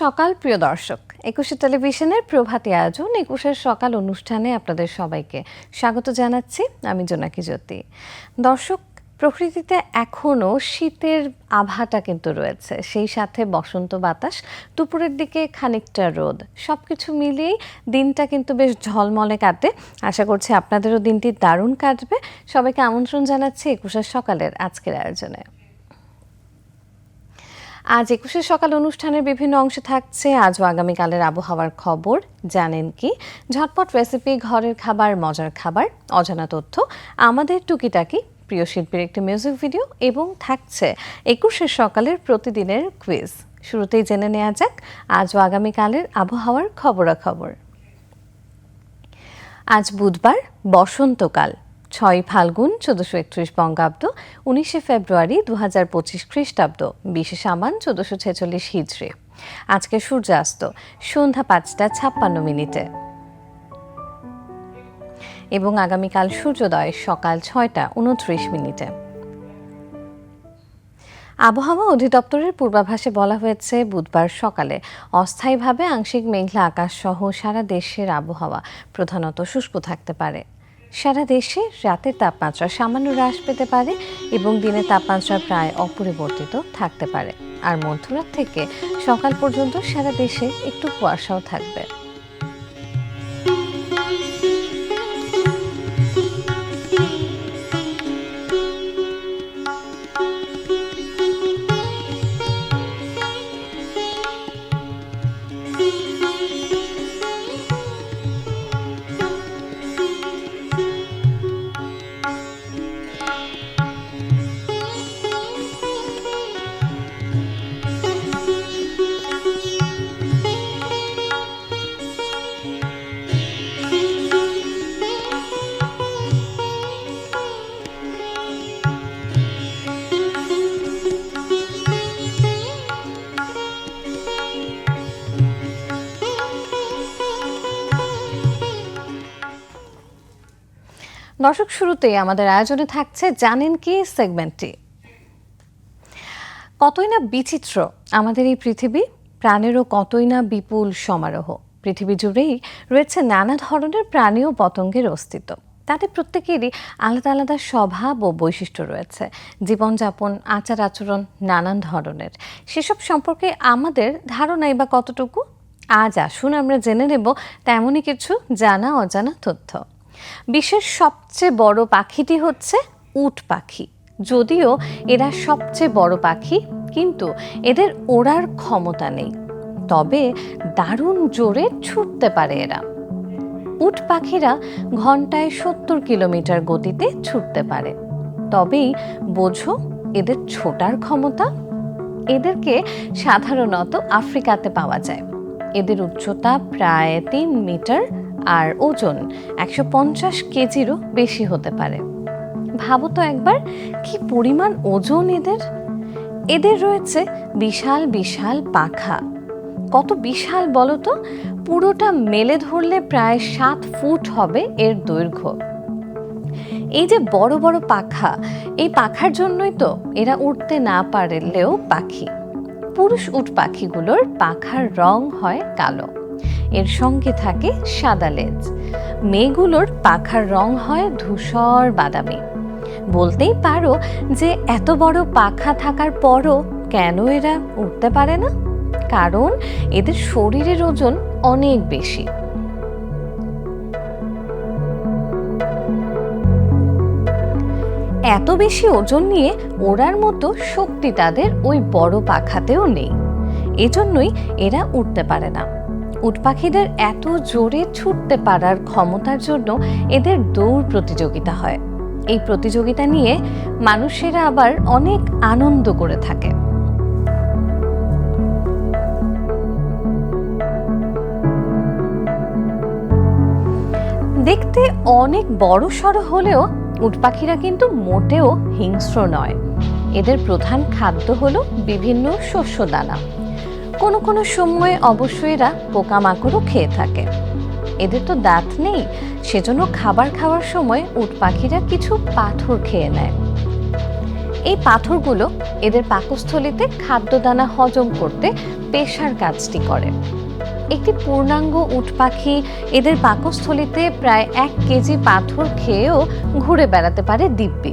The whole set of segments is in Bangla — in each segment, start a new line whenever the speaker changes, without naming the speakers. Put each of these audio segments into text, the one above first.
সকাল, প্রিয় দর্শক। একুশে টেলিভিশনের প্রভাতী আয়োজন, একুশের সকাল অনুষ্ঠানে আপনাদের সবাইকে স্বাগত জানাচ্ছি, আমি জোনাকি জ্যোতি। দর্শক, প্রকৃতিতে এখনও শীতের আভাটা কিন্তু রয়েছে। সেই সাথে বসন্ত বাতাস, দুপুরের দিকে খানিকটা রোদ। সব কিছু মিলিয়েই দিনটা কিন্তু বেশ ঝলমলে কাটে। আশা করছি আপনাদেরও দিনটি দারুণ কাটবে। সবাইকে আমন্ত্রণ জানাচ্ছি একুশের সকালের আজকের আয়োজনে। আজ একুশে সকাল অনুষ্ঠানের বিভিন্ন অংশে থাকছে। আজ ও আগামীকালের আবহাওয়ার খবর। জানেন কি? ঝটপট রেসিপি, ঘরের খাবার, মজার খাবার, অজানা তথ্য, আমাদের টুকিটাকি প্রিয় শিল্পীর একটি মিউজিক ভিডিও এবং থাকছে একুশে সকালের প্রতিদিনের কুইজ শুরুতেই জেনে নেওয়া যাক আজ ও আগামীকালের আবহাওয়ার খবরাখবর। আজ বুধবার, বসন্তকাল। ছয় ফাল্গুন চোদ্দশো একত্রিশ বঙ্গাব্দ, উনিশে ফেব্রুয়ারি দু হাজার পঁচিশ খ্রিস্টাব্দ, বিশে সামান চোদ্দশো ছেচল্লিশ হিজড়ি। আজকে সূর্যাস্ত, সন্ধ্যা পাঁচটা ছাপ্পান্ন মিনিটে। এবং আগামীকাল সূর্যোদয় সকাল ছয়টা উনত্রিশ মিনিটে। আবহাওয়া অধিদপ্তরের পূর্বাভাসে বলা হয়েছে, বুধবার সকালে অস্থায়ীভাবে আংশিক মেঘলা আকাশ সহ সারা দেশের আবহাওয়া প্রধানত শুষ্ক থাকতে পারে। সারা দেশে রাতের তাপমাত্রা সামান্য হ্রাস পেতে পারে এবং দিনের তাপমাত্রা প্রায় অপরিবর্তিত থাকতে পারে। আর মধ্যরাত থেকে সকাল পর্যন্ত সারা দেশে একটু কুয়াশাও থাকবে। দর্শক, শুরুতেই আমাদের আয়োজনে থাকছে জানেন কি সেগমেন্টটি? কতই না বিচিত্র আমাদের এই পৃথিবী, প্রাণেরও কতই না বিপুল সমারোহ। পৃথিবী জুড়েই রয়েছে নানা ধরনের প্রাণী ও পতঙ্গের অস্তিত্ব। তাদের প্রত্যেকেরই আলাদা আলাদা স্বভাব ও বৈশিষ্ট্য রয়েছে। জীবনযাপন, আচার আচরণ নানান ধরনের। সেসব সম্পর্কে আমাদের ধারণাই বা কতটুকু? আজ আসুন আমরা জেনে নেব তেমনই কিছু জানা অজানা তথ্য। বিশ্বের সবচেয়ে বড় পাখিটি হচ্ছে উট পাখি। যদিও এরা সবচেয়ে বড় পাখি, কিন্তু এদের ওড়ার ক্ষমতা নেই। তবে দারুণ জোরে ছুটতে পারে এরা। উট পাখিরা ঘন্টায় সত্তর কিলোমিটার গতিতে ছুটতে পারে। তবেই বোঝো এদের ছোটার ক্ষমতা। এদেরকে সাধারণত আফ্রিকাতে পাওয়া যায়। এদের উচ্চতা প্রায় তিন মিটার আর ওজন একশো পঞ্চাশ কেজিরও বেশি হতে পারে। ভাবো তো একবার, কি পরিমাণ ওজন এদের? এদের রয়েছে বিশাল বিশাল পাখা। কত বিশাল বলো তো? পুরোটা মেলে ধরলে প্রায় সাত ফুট হবে এর দৈর্ঘ্য। এই যে বড় বড় পাখা, এই পাখার জন্যই তো এরা উঠতে না পারলেও পাখি। পুরুষ উট পাখিগুলোর পাখার রং হয় কালো। এর সঙ্গে থাকে সাদা লেজ। মেয়েগুলোর পাখার রং হয় ধূসর বাদামি। বলতেই পারো যে এত বড় পাখা থাকার পরও কেন এরা উঠতে পারে না? কারণ এদের শরীরের ওজন অনেক বেশি। এত বেশি ওজন নিয়ে ওড়ার মতো শক্তি তাদের ওই বড় পাখাতেও নেই। এজন্যই এরা উঠতে পারে না। উট পাখিদের এত জোরে ছুটতে পারার ক্ষমতার জন্য এদের দৌড় প্রতিযোগিতা হয়। এই প্রতিযোগিতা নিয়ে মানুষেরা আবার অনেক আনন্দ করে থাকে। দেখতে অনেক বড় সড়ো হলেও উট পাখিরা কিন্তু মোটেও হিংস্র নয়। এদের প্রধান খাদ্য হলো বিভিন্ন শস্য দানা। কোনো কোনো সময়ে অবশ্যই এরা পোকামাকড়ও খেয়ে থাকে। এদের তো দাঁত নেই, সেজন্য খাবার খাওয়ার সময় উট পাখিরা কিছু পাথর খেয়ে নেয়। এই পাথরগুলো এদের পাকস্থলিতে খাদ্যদানা হজম করতে পেশার কাজটি করে। একটি পূর্ণাঙ্গ উট পাখি এদের পাকস্থলিতে প্রায় এক কেজি পাথর খেয়েও ঘুরে বেড়াতে পারে দিব্যি।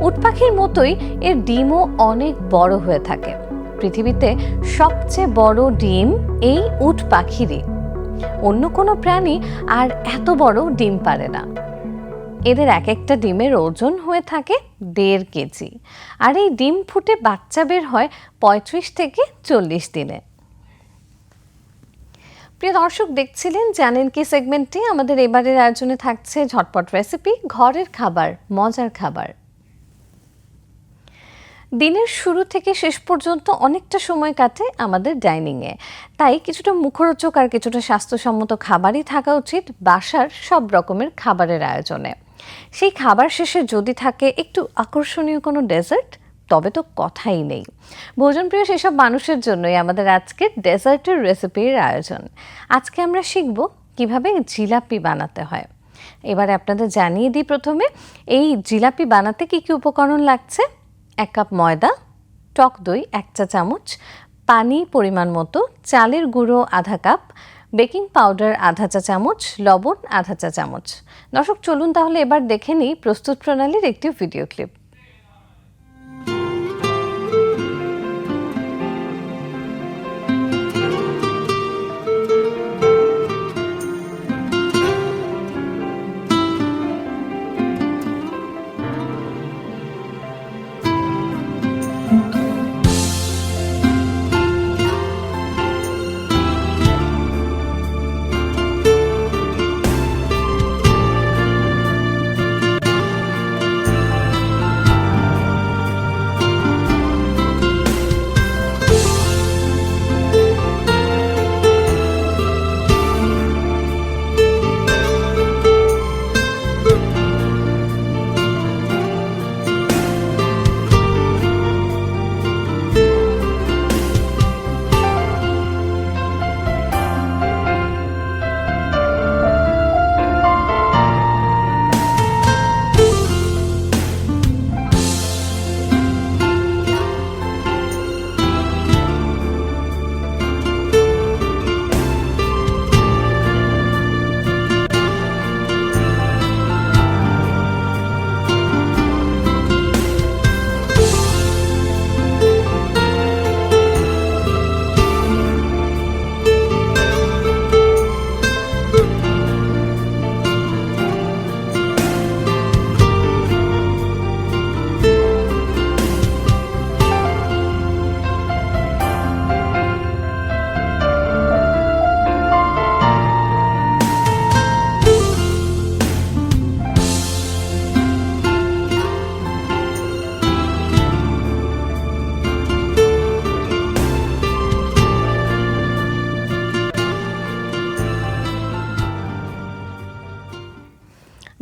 উট পাখির মতোই এর ডিমও অনেক বড় হয়ে থাকে। পৃথিবীতে সবচেয়ে বড় ডিম এই উট পাখিরই। অন্য কোনো প্রাণী আর এত বড় ডিম পারে না। এদের এক একটা ডিমের ওজন হয়ে থাকে দেড় কেজি। আর এই ডিম ফুটে বাচ্চা বের হয় পঁয়ত্রিশ থেকে চল্লিশ দিনে। প্রিয় দর্শক, দেখছিলেন জানেন কি সেগমেন্টটি আমাদের এবারের আয়োজনে থাকছে ঝটপট রেসিপি ঘরের খাবার, মজার খাবার। দিনের শুরু থেকে শেষ পর্যন্ত অনেকটা সময় কাটে আমাদের ডাইনিংয়ে। তাই কিছুটা মুখরোচক আর কিছুটা স্বাস্থ্যসম্মত খাবারই থাকা উচিত বাসার সব রকমের খাবারের আয়োজনে। সেই খাবার শেষে যদি থাকে একটু আকর্ষণীয় কোনো ডেজার্ট, তবে তো কথাই নেই। ভোজনপ্রিয় সেসব মানুষের জন্যই আমাদের আজকের ডেজার্টের রেসিপির আয়োজন। আজকে আমরা শিখব কীভাবে জিলাপি বানাতে হয়। এবারে আপনাদের জানিয়ে দিই প্রথমে, এই জিলাপি বানাতে কি কি উপকরণ লাগছে? এক কাপ ময়দা, টক দই, এক চা চামচ, পানি পরিমাণ মতো, চালের গুঁড়ো আধা কাপ, বেকিং পাউডার আধা চা চামচ, লবণ আধা চা চামচ। দর্শক, চলুন তাহলে এবার দেখে নিই প্রস্তুত প্রণালীর একটি ভিডিও ক্লিপ।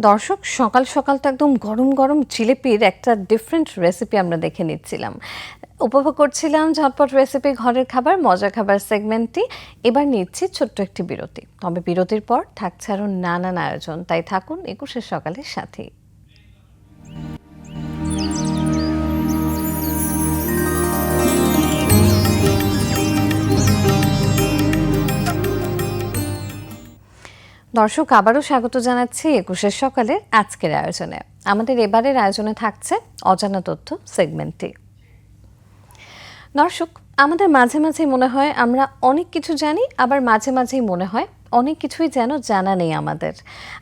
দর্শক, সকাল সকাল তো একদম গরম গরম জিলিপির একটা ডিফারেন্ট রেসিপি আমরা দেখে নিচ্ছিলাম। উপভোগ করছিলাম ঝটপট রেসিপি ঘরের খাবার মজা খাবার সেগমেন্টটি এবার নিচ্ছি ছোট্ট একটি বিরতি। তবে বিরতির পর থাকছে আরও নানান আয়োজন, তাই থাকুন একুশের সকালের সাথেই। দর্শক, আবারও স্বাগত জানাচ্ছি একুশের সকালের আজকের আয়োজনে। আমাদের এবারের আয়োজনে থাকছে অজানা তথ্য সেগমেন্টটি। দর্শক, আমাদের মাঝে মাঝে মনে হয় আমরা অনেক কিছু জানি, আবার মাঝে মাঝেই মনে হয় অনেক কিছুই যেন জানা নেই আমাদের।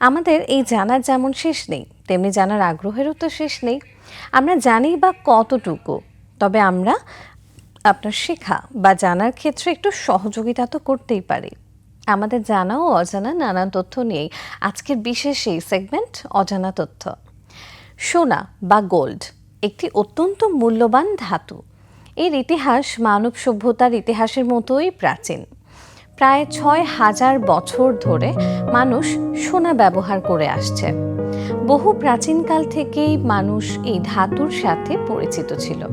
আমাদের এই জানার যেমন শেষ নেই, তেমনি জানার আগ্রহেরও তো শেষ নেই। আমরা জানি বা কতটুকু, তবে আমরা আপনার শেখা বা জানার ক্ষেত্রে একটু সহযোগিতা তো করতেই পারি। আমাদের জানা ও অজানা নানান তথ্য নিয়েই আজকের বিশেষ এই সেগমেন্ট অজানা তথ্য। সোনা বা গোল্ড একটি অত্যন্ত মূল্যবান ধাতু। এর ইতিহাস মানব সভ্যতার ইতিহাসের মতোই প্রাচীন। প্রায় ছয় হাজার বছর ধরে মানুষ সোনা ব্যবহার করে আসছে। বহু প্রাচীনকাল থেকেই মানুষ এই ধাতুর সাথে পরিচিত ছিল।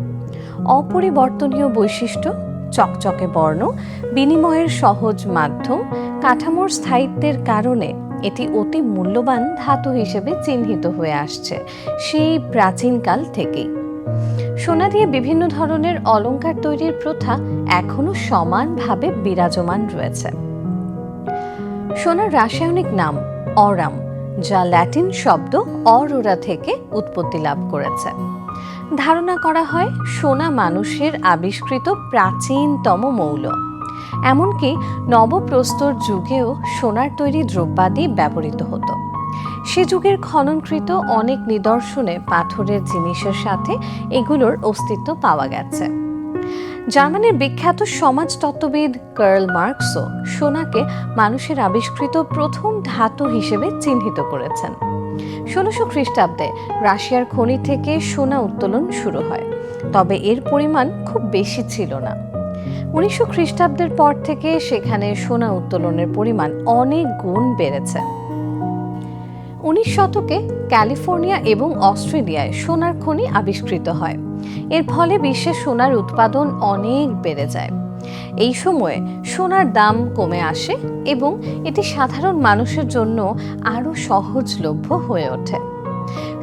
অপরিবর্তনীয় বৈশিষ্ট্য চকচকে বর্ণ, বিনিময়ের সহজ মাধ্যম, কাঠামোর স্থায়িত্বের কারণে এটি অতি মূল্যবান ধাতু হিসেবে চিহ্নিত হয়ে আসছে সেই প্রাচীনকাল থেকেই। সোনা দিয়ে বিভিন্ন ধরনের অলঙ্কার তৈরির প্রথা এখনও সমানভাবে বিরাজমান রয়েছে। সোনার রাসায়নিক নাম অরাম, যা ল্যাটিন শব্দ অরোরা থেকে উৎপত্তি লাভ করেছে। ধারণা করা হয় সোনা মানুষের আবিষ্কৃত প্রাচীনতম মৌল। এমনকি নবপ্রস্তর যুগেও সোনার তৈরি দ্রব্যাদি ব্যবহৃত হতো। সে যুগের খননকৃত অনেক নিদর্শনে পাথরের জিনিসের সাথে এগুলোর অস্তিত্ব পাওয়া গেছে। জার্মানির বিখ্যাত সমাজতত্ত্ববিদ কার্ল মার্কসও সোনাকে মানুষের আবিষ্কৃত প্রথম ধাতু হিসেবে চিহ্নিত করেছেন। ষোলোশো খ্রিস্টাব্দে রাশিয়ার খনি থেকে সোনা উত্তোলন শুরু হয়, তবে এর পরিমাণ খুব বেশি ছিল না। উনিশশো খ্রিস্টাব্দের পর থেকে সেখানে সোনা উত্তোলনের পরিমাণ অনেক গুণ বেড়েছে। উনিশ শতকে ক্যালিফোর্নিয়া এবং অস্ট্রেলিয়ায় সোনার খনি আবিষ্কৃত হয়। এর ফলে বিশ্বে সোনার উৎপাদন অনেক বেড়ে যায়। এই সময়ে সোনার দাম কমে আসে এবং এটি সাধারণ মানুষের জন্য আরও সহজলভ্য হয়ে ওঠে।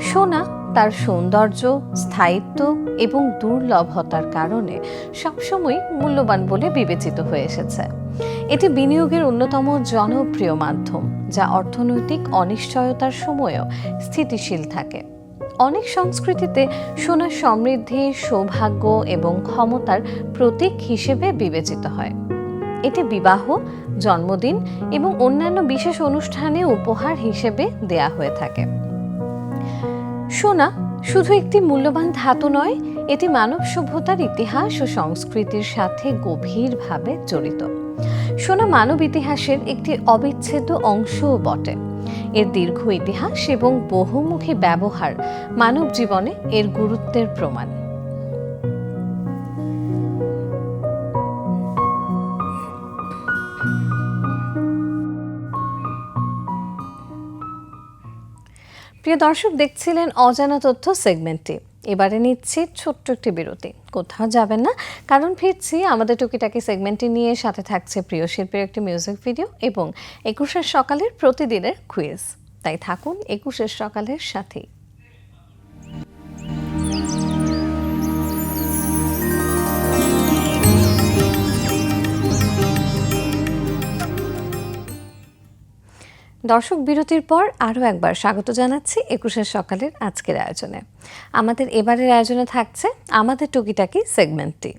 সোনা তার সৌন্দর্য, স্থায়িত্ব এবং দুর্লভতার কারণে সবসময় মূল্যবান বলে বিবেচিত হয়ে এসেছে। এটি বিনিয়োগের অন্যতম জনপ্রিয় মাধ্যম, যা অর্থনৈতিক অনিশ্চয়তার সময়ও স্থিতিশীল থাকে। অনেক সংস্কৃতিতে সোনা সমৃদ্ধি, সৌভাগ্য এবং ক্ষমতার প্রতীক হিসেবে বিবেচিত হয়। এটি বিবাহ, জন্মদিন এবং অন্যান্য বিশেষ অনুষ্ঠানে উপহার হিসেবে দেয়া হয়ে থাকে। সোনা শুধু একটি মূল্যবান ধাতু নয়, এটি মানব সভ্যতার ইতিহাস ও সংস্কৃতির সাথে গভীরভাবে জড়িত। সোনা মানব ইতিহাসের একটি অবিচ্ছেদ্য অংশও বটে। এর দীর্ঘ ইতিহাস এবং বহুমুখী ব্যবহার মানব জীবনে এর গুরুত্বের প্রমাণ। প্রিয় দর্শক, দেখছিলেন অজানা তথ্য সেগমেন্টটি। এবারে নিচ্ছি ছোট্ট একটি বিরতি। কোথাও যাবেন না, কারণ ফিরছি। আমাদের টুকিটাকি সেগমেন্টটি নিয়ে সাথে থাকছে প্রিয় শিল্পীর একটি মিউজিক ভিডিও এবং একুশের সকালের প্রতিদিনের কুইজ তাই থাকুন একুশের সকালের সাথেই। দর্শক বিরতির পর আরও একবার স্বাগত জানাচ্ছি একুশের সকালের আজকের আয়োজনে। আমাদের এবারের আয়োজনে থাকছে আমাদের টুকিটাকি সেগমেন্টটি।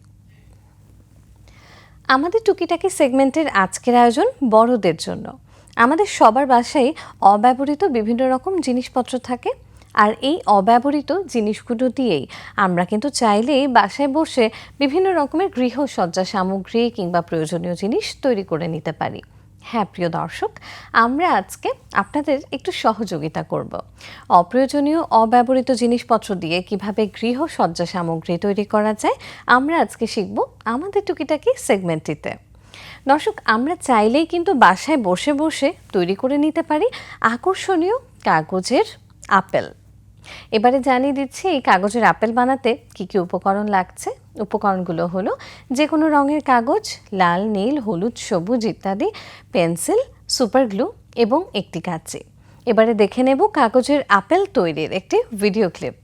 আমাদের টুকিটাকি সেগমেন্টের আজকের আয়োজন বড়দের জন্য। আমাদের সবার বাসায় অব্যবহৃত বিভিন্ন রকম জিনিসপত্র থাকে আর এই অব্যবহৃত জিনিসগুলো দিয়েই আমরা কিন্তু চাইলেই বাসায় বসে বিভিন্ন রকমের গৃহসজ্জা সামগ্রী কিংবা প্রয়োজনীয় জিনিস তৈরি করে নিতে পারি। হ্যাঁ প্রিয় দর্শক, আমরা আজকে আপনাদের একটু সহযোগিতা করব। অপ্রয়োজনীয়, অব্যবহৃত জিনিসপত্র দিয়ে কীভাবে গৃহসজ্জা সামগ্রী তৈরি করা যায়, আমরা আজকে শিখব আমাদের টুকিটাকি সেগমেন্টটিতে। দর্শক, আমরা চাইলেই কিন্তু বাসায় বসে বসে তৈরি করে নিতে পারি আকর্ষণীয় কাগজের আপেল। এবারে জানিয়ে দিচ্ছি, এই কাগজের আপেল বানাতে কি কি উপকরণ লাগছে? উপকরণগুলো হলো যে কোনো রঙের কাগজ, লাল, নীল, হলুদ, সবুজ ইত্যাদি, পেন্সিল, সুপার গ্লু এবং একটি কাঁচি। এবারে দেখে নেব কাগজের আপেল তৈরির একটি ভিডিও ক্লিপ।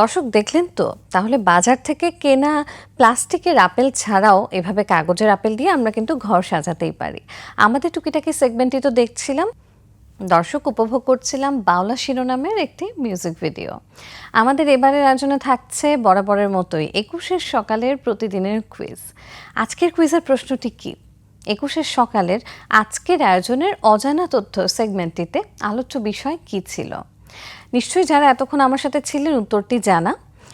দর্শক দেখলেন তো? তাহলে বাজার থেকে কেনা প্লাস্টিকের আপেল ছাড়াও এভাবে কাগজের আপেল দিয়ে আমরা কিন্তু ঘর সাজাতেই পারি। আমাদের টুকিটাকি সেগমেন্টই তো দেখছিলাম। দর্শক উপভোগ করছিলাম বাউলা শিরোনামের একটি মিউজিক ভিডিও। আমাদের এবারের আয়োজনে থাকছে বরাবরের মতোই একুশের সকালের প্রতিদিনের কুইজ আজকের কুইজের প্রশ্নটি কী? একুশের সকালের আজকের আয়োজনের অজানা তথ্য সেগমেন্টটিতে আলোচ্য বিষয় কী ছিল? নিশ্চয়ই যারা এতক্ষণ আমার সাথে ছিলেন উত্তরটি জানা।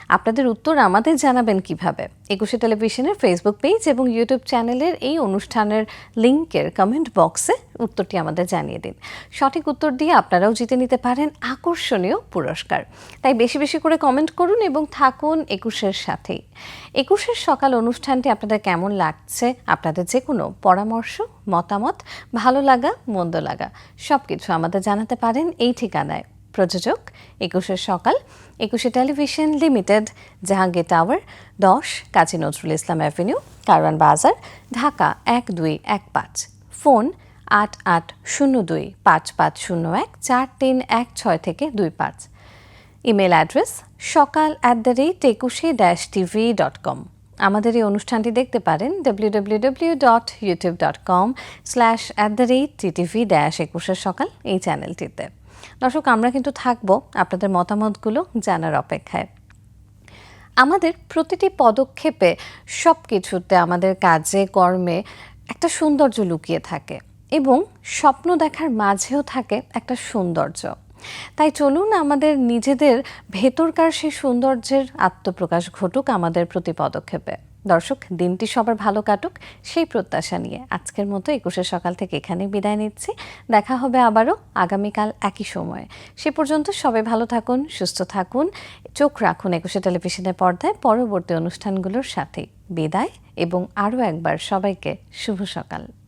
আপনাদের উত্তর আমাদের জানাবেন কীভাবে? একুশে টেলিভিশনের ফেসবুক পেজ এবং ইউটিউব চ্যানেলের এই অনুষ্ঠানের লিঙ্কের কমেন্ট বক্সে উত্তরটি আমাদের জানিয়ে দিন। সঠিক উত্তর দিয়ে আপনারাও জিতে নিতে পারেন আকর্ষণীয় পুরস্কার। তাই বেশি বেশি করে কমেন্ট করুন এবং থাকুন একুশের সাথেই। একুশের সকাল অনুষ্ঠানটি আপনাদের কেমন লাগছে? আপনাদের যে কোনো পরামর্শ, মতামত, ভালো লাগা, মন্দ লাগা সব কিছু আমাদের জানাতে পারেন এই ঠিকানায়। প্রযোজক, একুশের সকাল, একুশে টেলিভিশন লিমিটেড, জাহাঙ্গীর টাওয়ার, দশ, কাজী নজরুল ইসলাম অ্যাভিনিউ, কারওয়ান বাজার, ঢাকা এক দুই এক পাঁচ। ফোন আট আট শূন্য দুই পাঁচ পাঁচ শূন্য এক চার তিন এক ছয় থেকে দুই পাঁচ। Email address Sokal at the rate Ekushe dash TV dot com আমাদের এই অনুষ্ঠানটি দেখতে পারেন W W W dot YouTube dot com slash at the rate TTV dash একুশের সকাল এই চ্যানেলটিতে দর্শক, আমরা কিন্তু থাকব আপনাদের মতামতগুলো জানার অপেক্ষায়। আমাদের প্রতিটি পদক্ষেপে সব কিছুতে আমাদের কাজে, কর্মে একটা সৌন্দর্য লুকিয়ে থাকে এবং স্বপ্ন দেখার মাঝেও থাকে একটা সৌন্দর্য। তাই চলুন আমাদের নিজেদের ভেতরকার সেই সৌন্দর্যের আত্মপ্রকাশ ঘটুক আমাদের প্রতি পদক্ষেপে। দর্শক, দিনটি সবার ভালো কাটুক, সেই প্রত্যাশা নিয়ে আজকের মতো একুশে সকাল থেকে এখানে বিদায় নিচ্ছি। দেখা হবে আবারও আগামীকাল একই সময়ে। সে পর্যন্ত সবাই ভালো থাকুন, সুস্থ থাকুন। চোখ রাখুন একুশে টেলিভিশনের পর্দায়। পরবর্তী অনুষ্ঠানগুলোর সাথে বিদায় এবং আরও একবার সবাইকে শুভ সকাল।